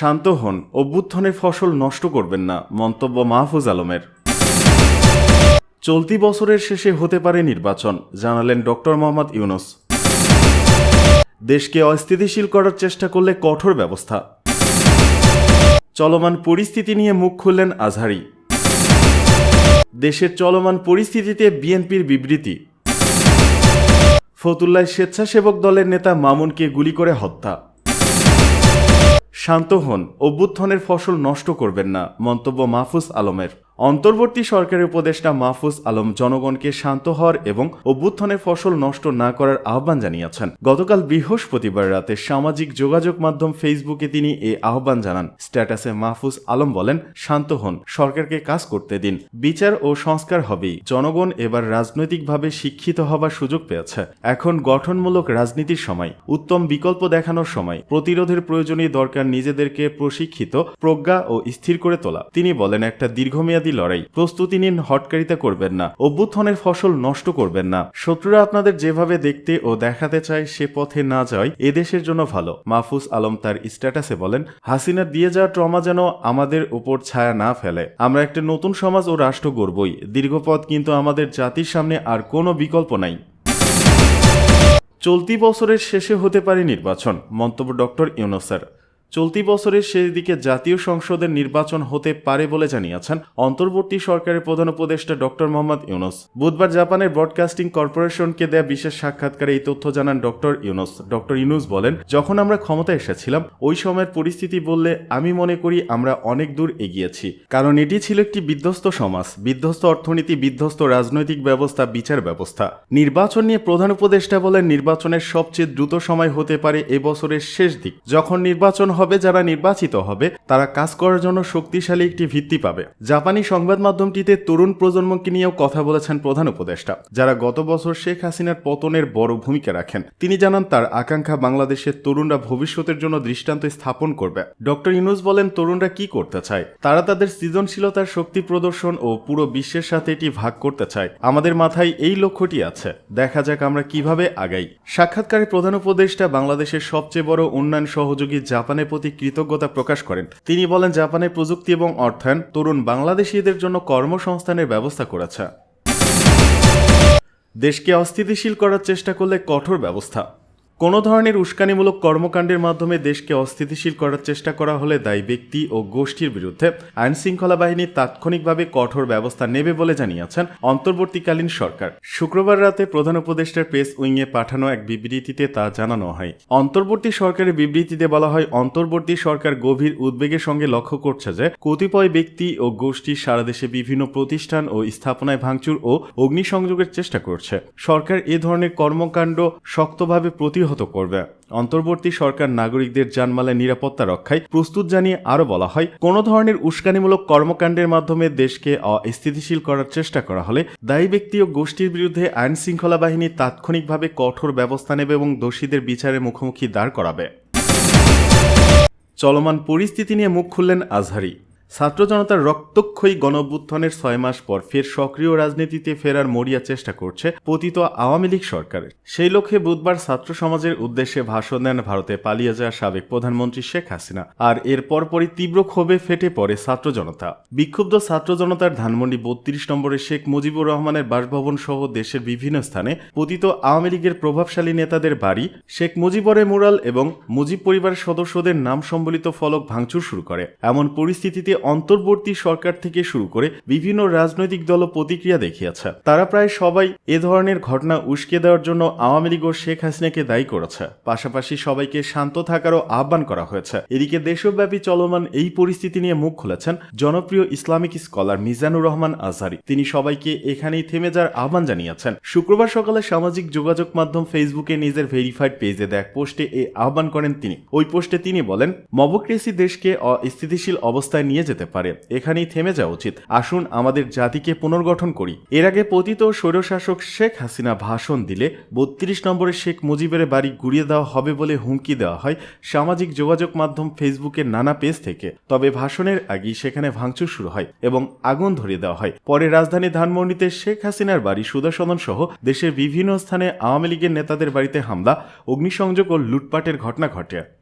শান্ত হন, অভ্যুত্থানের ফসল নষ্ট করবেন না, মন্তব্য মাহফুজ আলমের। চলতি বছরের শেষে হতে পারে নির্বাচন, জানালেন ডক্টর মোহাম্মদ ইউনুস। দেশকে অস্থিতিশীল করার চেষ্টা করলে কঠোর ব্যবস্থা। চলমান পরিস্থিতি নিয়ে মুখ খুললেন আজহারি। দেশের চলমান পরিস্থিতিতে বিএনপির বিবৃতি। ফতুল্লায় স্বেচ্ছাসেবক দলের নেতা মামুনকে গুলি করে হত্যা। শান্ত হন অভ্যুত্থানের ফসল নষ্ট করবেন না মন্তব্য মাহফুজ আলমের। অন্তর্বর্তী সরকারের উপদেষ্টা মাহফুজ আলম জনগণকে শান্ত হওয়ার এবং অভ্যুত্থানের ফসল নষ্ট না করার আহ্বান জানিয়েছেন। গতকাল বৃহস্পতিবার রাতে সামাজিক যোগাযোগ মাধ্যম ফেসবুকে তিনি এই আহ্বান জানান। স্ট্যাটাসে মাহফুজ আলম বলেন, শান্ত হন, সরকারকে কাজ করতে দিন। বিচার ও সংস্কার হবেই। জনগণ এবার রাজনৈতিকভাবে শিক্ষিত হবার সুযোগ পেয়েছে। এখন গঠনমূলক রাজনীতির সময়, উত্তম বিকল্প দেখানোর সময়। প্রতিরোধের প্রয়োজনে দরকার নিজেদেরকে প্রশিক্ষিত, প্রজ্ঞা ও স্থির করে তোলা। তিনি বলেন, একটা দীর্ঘমেয়াদী লড়াই। প্রস্তুতি নিন, হটকারিতা করবেন না। অভ্যুত্থানের ফসল নষ্ট করবেন না। শত্রুরা আপনাদের যেভাবে দেখতে ও দেখাতে চায়, সে পথে না যায় এদেশের জন্য ভালো। মাহফুজ আলম তার স্ট্যাটাসে বলেন, হাসিনার দিয়ে যাওয়া ট্রমা যেন আমাদের উপর ছায়া না ফেলে। আমরা একটা নতুন সমাজ ও রাষ্ট্র গড়বই। দীর্ঘপথ কিন্তু আমাদের জাতির সামনে আর কোনো বিকল্প নাই। চলতি বছরের শেষে হতে পারে নির্বাচন, মন্তব্য ডক্টর ইউনুসের চলতি বছরের শেষ দিকে জাতীয় সংসদের নির্বাচন হতে পারে বলে জানিয়েছেন অন্তর্বর্তী সরকারের প্রধান উপদেষ্টা ডক্টর মোহাম্মদ ইউনুস। বুধবার জাপানের ব্রডকাস্টিং কর্পোরেশনকে দেয়া বিশেষ সাক্ষাৎকারে এই তথ্য জানান ডক্টর ইউনুস। ডক্টর ইউনুস বলেন, যখন আমরা ক্ষমতায় এসেছিলাম, ওই সময়ের পরিস্থিতি বললে আমি মনে করি আমরা অনেক দূর এগিয়েছি। কারণ এটি ছিল একটি বিধ্বস্ত সমাজ, বিধ্বস্ত অর্থনীতি, বিধ্বস্ত রাজনৈতিক ব্যবস্থা, বিচার ব্যবস্থা। নির্বাচন নিয়ে প্রধান উপদেষ্টা বলেন, নির্বাচনের সবচেয়ে দ্রুত সময় হতে পারে এবছরের শেষ দিক। যখন নির্বাচন হবে, যারা নির্বাচিত হবে, তারা কাজ করার জন্য শক্তিশালী একটি ভিত্তি পাবে। জাপানি সংবাদ মাধ্যমটিতে তরুণ প্রজন্মকে নিয়েও কথা বলেছেন প্রধান উপদেষ্টা, যারা গত বছর শেখ হাসিনার পতনের বড় ভূমিকা রাখেন। তিনি জানান, তার আকাঙ্ক্ষা বাংলাদেশের তরুণরা ভবিষ্যতের জন্য দৃষ্টান্ত স্থাপন করবে। ডক্টর ইউনুস বলেন, তরুণরা কি করতে চায়? তারা তাদের সৃজনশীলতার শক্তি প্রদর্শন ও পুরো বিশ্বের সাথে এটি ভাগ করতে চায়। আমাদের মাথায় এই লক্ষ্যটি আছে। দেখা যাক আমরা কীভাবে আগাই। সাক্ষাৎকারে প্রধান উপদেষ্টা, বাংলাদেশের সবচেয়ে বড় উন্নয়ন সহযোগী জাপানের প্রতি কৃতজ্ঞতা প্রকাশ করেন। তিনি বলেন, জাপানে প্রযুক্তি এবং অর্থায়ন তরুণ বাংলাদেশিদের জন্য কর্মসংস্থানের ব্যবস্থা করেছে। দেশকে অস্থিতিশীল করার চেষ্টা করলে কঠোর ব্যবস্থা। কোনো ধরনের উস্কানিমূলক কর্মকাণ্ডের মাধ্যমে দেশকে অস্থিতিশীল করার চেষ্টা করা হলে দায়ী ব্যক্তি ও গোষ্ঠীর বিরুদ্ধে আইন শৃঙ্খলা বাহিনী তাৎক্ষণিকভাবে কঠোর ব্যবস্থা নেবে বলে জানিয়েছেন অন্তর্বর্তীকালীন সরকার। শুক্রবার রাতে প্রধান উপদেষ্টার প্রেস উইংয়ে পাঠানো এক বিবৃতিতে তা জানানো হয়। অন্তর্বর্তী সরকারের বিবৃতিতে বলা হয়, অন্তর্বর্তী সরকার গভীর উদ্বেগের সঙ্গে লক্ষ্য করছে যে, কতিপয় ব্যক্তি ও গোষ্ঠী সারা দেশে বিভিন্ন প্রতিষ্ঠান ও স্থাপনায় ভাঙচুর ও অগ্নিসংযোগের চেষ্টা করছে। সরকার এ ধরনের কর্মকাণ্ড শক্তভাবে প্রতিহত করবে। অন্তর্বর্তী সরকার নাগরিকদের জানমালের নিরাপত্তা রক্ষায় প্রস্তুত জানিয়ে আরও বলা হয়, কোনো ধরনের উস্কানিমূলক কর্মকাণ্ডের মাধ্যমে দেশকে অস্থিতিশীল করার চেষ্টা করা হলে দায়ী ব্যক্তি ও গোষ্ঠীর বিরুদ্ধে আইন শৃঙ্খলা বাহিনী তাৎক্ষণিকভাবে কঠোর ব্যবস্থা নেবে এবং দোষীদের বিচারের মুখোমুখি দাঁড় করাবে। চলমান পরিস্থিতি নিয়ে মুখ খুললেন আজহারি। ছাত্র জনতার রক্তক্ষয়ী গণঅভ্যুত্থানের ছয় মাস পর ফের সক্রিয় রাজনীতিতে ফেরার মরিয়া চেষ্টা করছে পতিত আওয়ামী লীগ সরকারের সেই লক্ষ্যে বুধবার ছাত্র সমাজের উদ্দেশ্যে ভাষণ দেন ভারতে পালিয়ে যাওয়া সাবেক প্রধানমন্ত্রী শেখ হাসিনা। আর এর পরপরই তীব্র ক্ষোভে ফেটে পড়ে ছাত্র জনতা। বিক্ষুব্ধ ছাত্র জনতার ধানমন্ডি বত্রিশ নম্বরে শেখ মুজিবুর রহমানের বাসভবন সহ দেশের বিভিন্ন স্থানে পতিত আওয়ামী লীগের প্রভাবশালী নেতাদের বাড়ি, শেখ মুজিবরের মুরাল এবং মুজিব পরিবারের সদস্যদের নাম সম্বলিত ফলক ভাঙচুর শুরু করে। এমন পরিস্থিতিতে অন্তর্বর্তী সরকার থেকে শুরু করে বিভিন্ন রাজনৈতিক দল প্রতিক্রিয়া দেখিয়েছে। তারা প্রায় সবাই এ ধরনের ঘটনা উস্কে দেওয়ার জন্য আওয়ামী লীগ ও শেখ হাসিনাকে দায়ী করেছে। পাশাপাশি সবাইকে শান্ত থাকারও আহ্বান করা হয়েছে। এদিকে দেশব্যাপী চলমান এই পরিস্থিতি নিয়ে মুখ খুলেছেন জনপ্রিয় ইসলামিক স্কলার মিজানুর রহমান আজহারি। তিনি সবাইকে এখানেই থেমে যাওয়ার আহ্বান জানিয়েছেন। শুক্রবার সকালে সামাজিক যোগাযোগ মাধ্যম ফেসবুকে নিজের ভেরিফাইড পেজে দেখ পোস্টে এই আহ্বান করেন তিনি। ওই পোস্টে তিনি বলেন, মবক্রেসি দেশকে অস্থিতিশীল অবস্থায় নিয়ে যেতে পারে। এখানেই থেমে যাওয়া উচিত। আসুন আমাদের জাতিকে পুনর্গঠন করি। এর আগে পতিত স্বৈরশাসক শেখ হাসিনা ভাষণ দিলে বত্রিশ নম্বরে শেখ মুজিবের বাড়ি গুড়িয়ে দেওয়া হবে বলে হুমকি দেওয়া হয় সামাজিক যোগাযোগ মাধ্যম ফেসবুকের নানা পেজ থেকে। তবে ভাষণের আগেই সেখানে ভাঙচুর শুরু হয় এবং আগুন ধরিয়ে দেওয়া হয়। পরে রাজধানী ধানমন্ডিতে শেখ হাসিনার বাড়ি সুদর্শন সহ দেশের বিভিন্ন স্থানে আওয়ামী লীগের নেতাদের বাড়িতে হামলা, অগ্নিসংযোগ ও লুটপাটের ঘটনা ঘটে।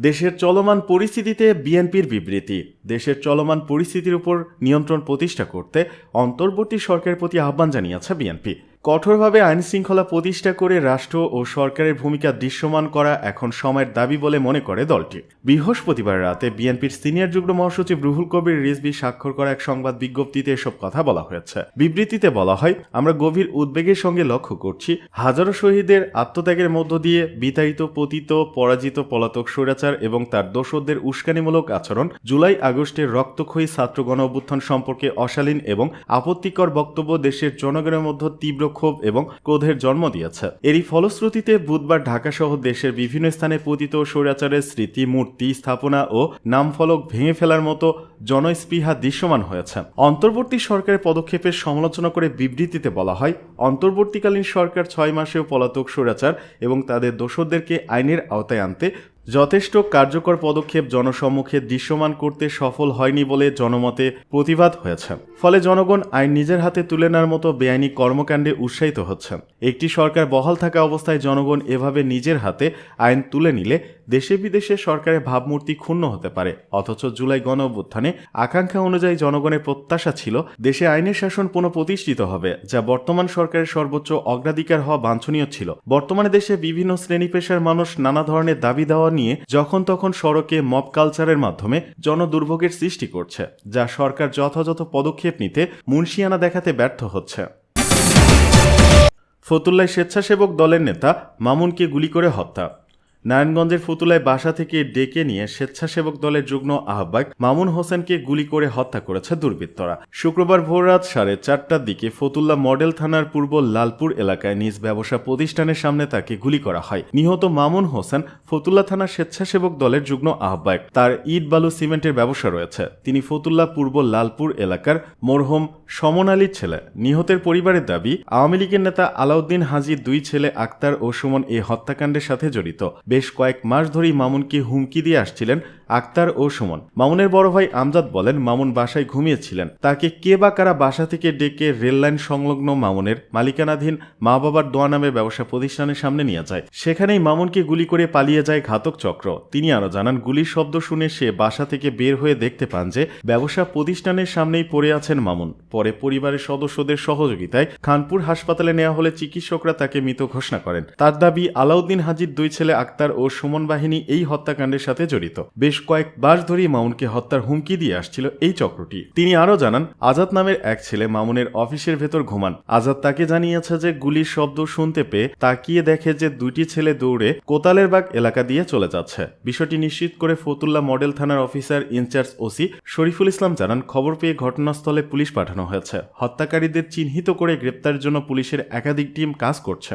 দেশের চলমান পরিস্থিতিতে বিএনপির বিবৃতি। দেশের চলমান পরিস্থিতির উপর নিয়ন্ত্রণ প্রতিষ্ঠা করতে অন্তর্বর্তী সরকারের প্রতি আহ্বান জানিয়েছে বিএনপি। কঠোরভাবে আইন শৃঙ্খলা প্রতিষ্ঠা করে রাষ্ট্র ও সরকারের ভূমিকা দৃশ্যমান করা এখন সময়ের দাবি বলে মনে করে দলটি। বৃহস্পতিবার রাতে বিএনপির সিনিয়র যুগ্ম মহাসচিব রুহুল কবির রিজভি স্বাক্ষর করা এক সংবাদ বিজ্ঞপ্তিতে এসব কথা বলা হয়েছে। বিবৃতিতে বলা হয়, আমরা গভীর উদ্বেগের সঙ্গে লক্ষ্য করছি, হাজারো শহীদের আত্মত্যাগের মধ্য দিয়ে বিতাড়িত, পতিত, পরাজিত পলাতক স্বৈরাচার এবং তার দোষদের উস্কানিমূলক আচরণ জুলাই আগস্টের রক্তক্ষয়ী ছাত্র গণ অভ্যুত্থান সম্পর্কে অশালীন এবং আপত্তিকর বক্তব্য দেশের জনগণের মধ্যে তীব্র ক্ষোভ এবং ক্রোধের জন্ম দিয়েছে। এরই ফলশ্রুতিতে বুধবার ঢাকা সহ দেশের বিভিন্ন স্থানে পতিত স্বৈরাচারের স্মৃতি, মূর্তি, স্থাপনা ও নামফলক ভেঙে ফেলার মতো জনস্পৃহা দৃশ্যমান হয়েছে। অন্তর্বর্তী সরকারের পদক্ষেপের সমালোচনা করে বিবৃতিতে বলা হয়, অন্তর্বর্তীকালীন সরকার ছয় মাসেও পলাতক স্বৈরাচার এবং তাদের দোষরদেরকে আইনের আওতায় আনতে যথেষ্ট কার্যকর পদক্ষেপ জনসম্মুখে দৃশ্যমান করতে সফল হয়নি বলে জনমতে প্রতিবাদ হয়েছে। ফলে জনগণ আইন নিজের হাতে তুলে নেওয়ার মতো বেআইনি কর্মকাণ্ডে উৎসাহিত হচ্ছেন একটি সরকার বহাল থাকা অবস্থায় জনগণ এভাবে নিজের হাতে আইন তুলে নিলে দেশে বিদেশে সরকারের ভাবমূর্তি ক্ষুণ্ণ হতে পারে। অথচ জুলাই গণ অভ্যুত্থানে আকাঙ্ক্ষা অনুযায়ী জনগণের প্রত্যাশা ছিল, দেশে আইনের শাসন পুনঃপ্রতিষ্ঠিত হবে, যা বর্তমান সরকারের সর্বোচ্চ অগ্রাধিকার হওয়া বাঞ্ছনীয় ছিল। বর্তমানে দেশে বিভিন্ন শ্রেণি পেশার মানুষ নানা ধরনের দাবি দেওয়া নিয়ে যখন তখন সড়কে মব কালচারের মাধ্যমে জনদুর্ভোগের সৃষ্টি করছে, যা সরকার যথাযথ পদক্ষেপ নিতে মুন্সিয়ানা দেখাতে ব্যর্থ হচ্ছে। ফতুল্লায় স্বেচ্ছাসেবক দলের নেতা মামুনকে গুলি করে হত্যা। নারায়ণগঞ্জের ফতুলায় বাসা থেকে ডেকে নিয়ে স্বেচ্ছাসেবক দলের যুগ্ম আহ্বায়ক মামুন হোসেনকে গুলি করে হত্যা করেছে দুর্বৃত্তরা। শুক্রবার ভোররাত সাড়ে চারটার দিকে ফতুল্লা মডেল থানার পূর্ব লালপুর এলাকায় নিজ ব্যবসা প্রতিষ্ঠানের সামনে তাকে গুলি করা হয়। নিহত মামুন হোসেন ফতুল্লা থানার স্বেচ্ছাসেবক দলের যুগ্ম আহ্বায়ক। তার ইট, বালু, সিমেন্টের ব্যবসা রয়েছে। তিনি ফতুল্লা পূর্ব লালপুর এলাকার মরহম সমন আলীর ছেলে। নিহতের পরিবারের দাবি, আওয়ামী লীগের নেতা আলাউদ্দিন হাজির দুই ছেলে আক্তার ও সুমন এই হত্যাকাণ্ডের সাথে জড়িত। বেশ কয়েক মাস ধরেই মামুনকে হুমকি দিয়ে আসছিলেন আক্তার ও সুমন। মামুনের বড় ভাই আমজাদ বলেন, মামুন বাসায় ঘুমিয়েছিলেন। তাকে কে বা কারা বাসা থেকে ডেকে রেললাইন সংলগ্ন মামুনের মালিকানাধীন মা বাবার দোয়া নামে ব্যবসা প্রতিষ্ঠানের সামনে নিয়ে যায়। সেখানেই মামুনকে গুলি করে পালিয়ে যায় ঘাতক চক্র। তিনি আরও জানান, গুলির শব্দ শুনে সে বাসা থেকে বের হয়ে দেখতে পান যে ব্যবসা প্রতিষ্ঠানের সামনেই পড়ে আছেন মামুন। পরে পরিবারের সদস্যদের সহযোগিতায় খানপুর হাসপাতালে নেওয়া হলে চিকিৎসকরা তাকে মৃত ঘোষণা করেন। তার দাবি, আলাউদ্দিন হাজির দুই ছেলে আক্তার ও সুমন বাহিনী এই হত্যাকাণ্ডের সাথে জড়িত। বেশ কয়েক মাস ধরেই মামুনকে হত্যার হুমকি দিয়ে আসছিল এই চক্রটি। তিনি আরও জানান, আজাদ নামের এক ছেলে মামুনের অফিসের ভেতর ঘুমান। আজাদ তাকে জানিয়েছে যে গুলির শব্দ শুনতে পেয়ে তাকিয়ে দেখে যে দুইটি ছেলে দৌড়ে কোতালের বাগ এলাকা দিয়ে চলে যাচ্ছে। বিষয়টি নিশ্চিত করে ফতুল্লা মডেল থানার officer in charge OC Shariful Islam জানান, খবর পেয়ে ঘটনাস্থলে পুলিশ পাঠানো হয়েছে। হত্যাকারীদের চিহ্নিত করে গ্রেপ্তারের জন্য পুলিশের একাধিক টিম কাজ করছে।